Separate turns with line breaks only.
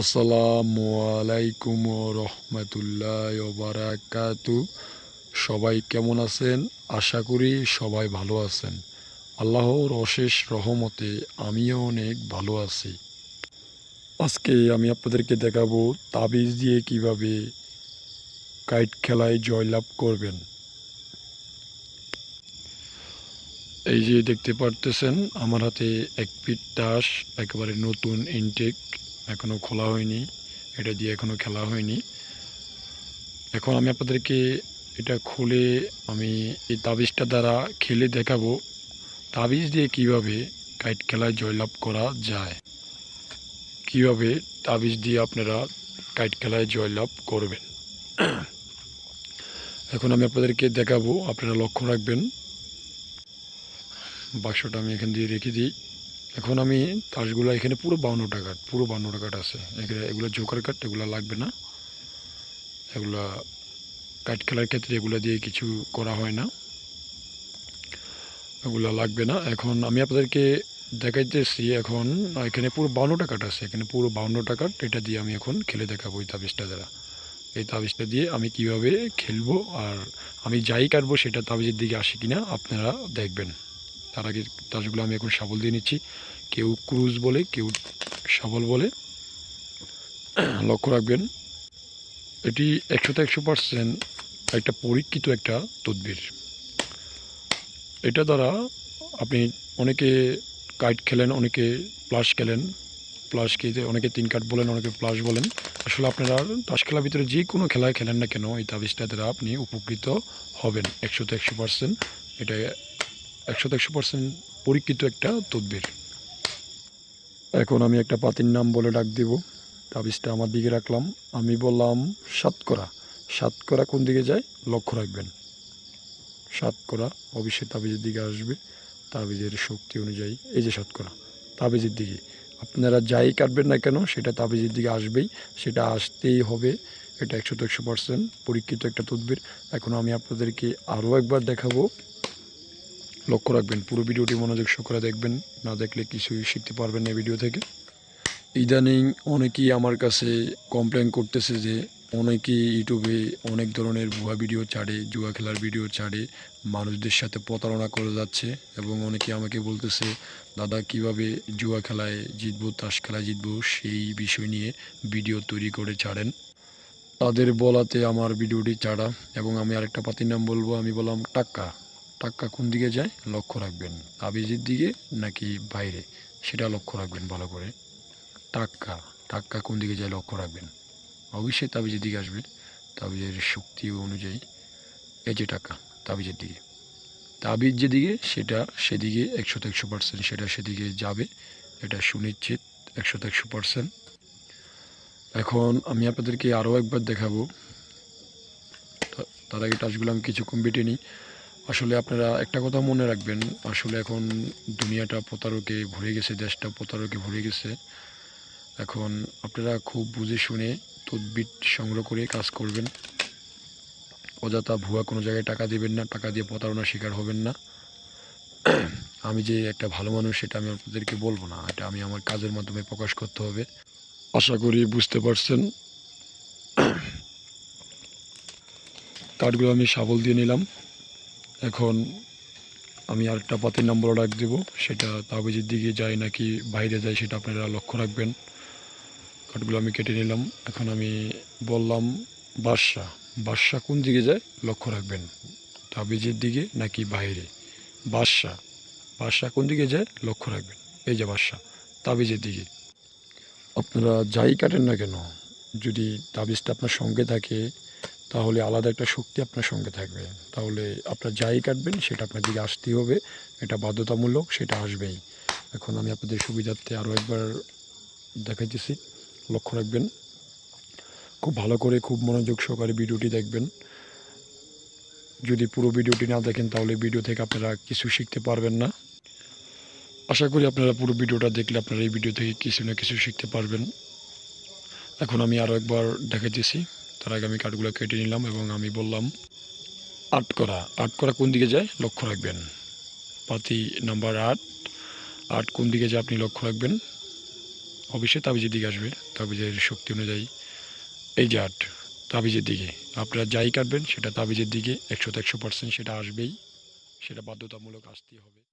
আসসালামু আলাইকুম রহমতুল্লাহ বারাকাতু। সবাই কেমন আছেন? আশা করি সবাই ভালো আছেন। আল্লাহর অশেষ রহমতে আমিও অনেক ভালো আছি। আজকে আমি আপনাদেরকে দেখাবো তাবিজ দিয়ে কীভাবে কাইট খেলায় জয়লাভ করবেন। এই যে দেখতে পারতেছেন, আমার হাতে এক পিট তাস, একেবারে নতুন ইনটেক এখনও খোলা হয়নি। এটা দিয়ে এখনও খেলা হয়নি। এখন আমি আপনাদেরকে এটা খুলে আমি এই তাবিজটা দ্বারা খেলে দেখাবো। তাবিজ দিয়ে কীভাবে কাইট খেলায় জয়লাভ করা যায়। কীভাবে তাবিজ দিয়ে আপনারা কাইট খেলায় জয়লাভ করবেন। এখন আমি আপনাদেরকে দেখাবো, আপনারা লক্ষ্য রাখবেন। বাক্সটা আমি এখান দিয়ে রেখে দিই। এখন আমি তাসগুলো এখানে পুরো বাউন্নটা কাঠ পুরো বাউন্নটা কাঠ আছে। এখানে এগুলো জোকার কাঠ এগুলো লাগবে না। এগুলা কাঠ খেলার ক্ষেত্রে এগুলো দিয়ে কিছু করা হয় না। এগুলো লাগবে না। এখন আমি আপনাদেরকে দেখাইতেছি এখন, এখানে পুরো বাউন্নটা কাঠ আছে। এখানে পুরো বাউন্নটা কাঠ এটা দিয়ে আমি এখন খেলে দেখাবো এই তাবিজটা দ্বারা। এই তাবিজটা দিয়ে আমি কীভাবে খেলব আর আমি যাই কাটবো সেটা তাবিজের দিকে আসে কিনা আপনারা দেখবেন। তার আগে তাসগুলো আমি এখন শাবল দিয়ে নিচ্ছি। কেউ ক্রুজ বলে, কেউ শাবল বলে। লক্ষ্য রাখবেন, এটি একশোতে একশো পার্সেন্ট একটা পরীক্ষিত একটা তদবির। এটা দ্বারা আপনি অনেকে কাইট খেলেন, অনেকে প্লাস খেলেন। প্লাস খেতে অনেকে তিন কাঠ বলেন, অনেকে প্লাস বলেন। আসলে আপনারা তাস খেলার ভিতরে যে কোনো খেলায় খেলেন না কেন, এই তাবিজটা দ্বারা আপনি উপকৃত হবেন, একশোতে একশো পার্সেন্ট। এটা একশো একশো পার্সেন্ট পরীক্ষিত একটা তদবির। এখন আমি একটা পাতির নাম বলে ডাক দিব। তাবিজটা আমার দিকে রাখলাম। আমি বললাম, সাতকরা। সাতকরা কোন দিকে যায়? লক্ষ্য রাখবেন। সাতকরা অবশ্যই তাবিজের দিকে আসবে। তাবিজের শক্তি অনুযায়ী। এই যে সাতকরা, তাবিজের দিকে। আপনারা যাই কাটবেন না কেন, সেটা তাবিজের দিকে আসবেই। সেটা আসতেই হবে। এটা একশো একশো পার্সেন্ট পরীক্ষিত একটা তদবির। এখন আমি আপনাদেরকে আরও একবার দেখাবো। লক্ষ্য রাখবেন, পুরো ভিডিওটি মনোযোগ সহকারে দেখবেন, না দেখলে কিছুই শিখতে পারবেন না ভিডিও থেকে। ইদানিং অনেকেই আমার কাছে কমপ্লেন করতেছে যে, অনেকেই ইউটিউবে অনেক ধরনের ভুয়া ভিডিও ছাড়ে, জুয়া খেলার ভিডিও ছাড়ে, মানুষদের সাথে প্রতারণা করে যাচ্ছে এবং অনেকে আমাকে বলতেছে, দাদা, কীভাবে জুয়া খেলায় জিতবো, তাস খেলায় জিতবো, সেই বিষয় নিয়ে ভিডিও তৈরি করে ছাড়েন? তাদের বলাতে আমার ভিডিওটি ছাড়া এবং আমি আরেকটা পাতির নাম বলব, আমি বললাম, টাক্কা। টাক্কা কোন দিকে যায়? লক্ষ্য রাখবেন। তাবিজের দিকে নাকি বাইরে? সেটা লক্ষ্য রাখবেন ভালো করে। টাক্কা টাক্কা কোন দিকে যায় লক্ষ্য রাখবেন। অবশ্যই তাবিজের দিকে আসবে তাবিজের শক্তি অনুযায়ী। এই যে টাকা তাবিজের দিকে। তাবিজ যেদিকে, সেটা সেদিকে একশো একশো পার্সেন্ট সেটা সেদিকে যাবে। এটা সুনিশ্চিত একশো একশো পার্সেন্ট এখন আমি আপনাদেরকে আরও একবার দেখাবো। তার আগে টাচগুলো আমি কিছুক্ষণ বেটে নিই। আসলে আপনারা একটা কথা মনে রাখবেন, আসলে এখন দুনিয়াটা প্রতারকে ভরে গেছে, দেশটা প্রতারকে ভরে গেছে। এখন আপনারা খুব বুঝে শুনে তদবির সংগ্রহ করে কাজ করবেন। অযথা ভুয়া কোনো জায়গায় টাকা দেবেন না, টাকা দিয়ে প্রতারণার শিকার হবেন না। আমি যে একটা ভালো মানুষ, সেটা আমি আপনাদেরকে বলব না। এটা আমি আমার কাজের মাধ্যমে প্রকাশ করতে হবে। আশা করি বুঝতে পারছেন। কার্ডগুলো আমি শাবল দিয়ে নিলাম। এখন আমি আরেকটা পাতির নম্বর ডাক দেব, সেটা তাবিজের দিকে যায় নাকি বাইরে যায় সেটা আপনারা লক্ষ্য রাখবেন। কাঠগুলো আমি কেটে নিলাম। এখন আমি বললাম বাদশা বাদশা কোন দিকে যায় লক্ষ্য রাখবেন? তাবিজের দিকে নাকি বাইরে? বাদশা বাদশা কোন দিকে যায় লক্ষ্য রাখবেন? এই যে বাদশা, তাবিজের দিকে। আপনারা যাই কাটেন না কেন, যদি তাবিজটা আপনার সঙ্গে থাকে তাহলে আলাদা একটা শক্তি আপনার সঙ্গে থাকবে। তাহলে আপনার যাই কাটবেন, সেটা আপনার দিকে আসতেই হবে। এটা বাধ্যতামূলক, সেটা আসবেই। এখন আমি আপনাদের সুবিধার্থে আরও একবার দেখাইতেছি। লক্ষ্য রাখবেন, খুব ভালো করে, খুব মনোযোগ সহকারে ভিডিওটি দেখবেন। যদি পুরো ভিডিওটি না দেখেন, তাহলে ভিডিও থেকে আপনারা কিছু শিখতে পারবেন না। আশা করি আপনারা পুরো ভিডিওটা দেখলে আপনারা এই ভিডিও থেকে কিছু না কিছু শিখতে পারবেন। এখন আমি আরও একবার দেখাইতেছি। তার আগে আমি কাঠগুলো কেটে নিলাম এবং আমি বললাম আট করা। আট করা কোন দিকে যায়? লক্ষ্য রাখবেন। পাতি নাম্বার আট। আট কোন দিকে যায় আপনি লক্ষ্য রাখবেন? অবশ্যই তাবিজের দিকে আসবে। তাবিজের শক্তি অনুযায়ী। এই যে আট, তাবিজের দিকে। আপনারা যাই কাটবেন, সেটা তাবিজের দিকে। একশোতে একশো পার্সেন্ট সেটা আসবেই। সেটা বাধ্যতামূলক আসতেই হবে।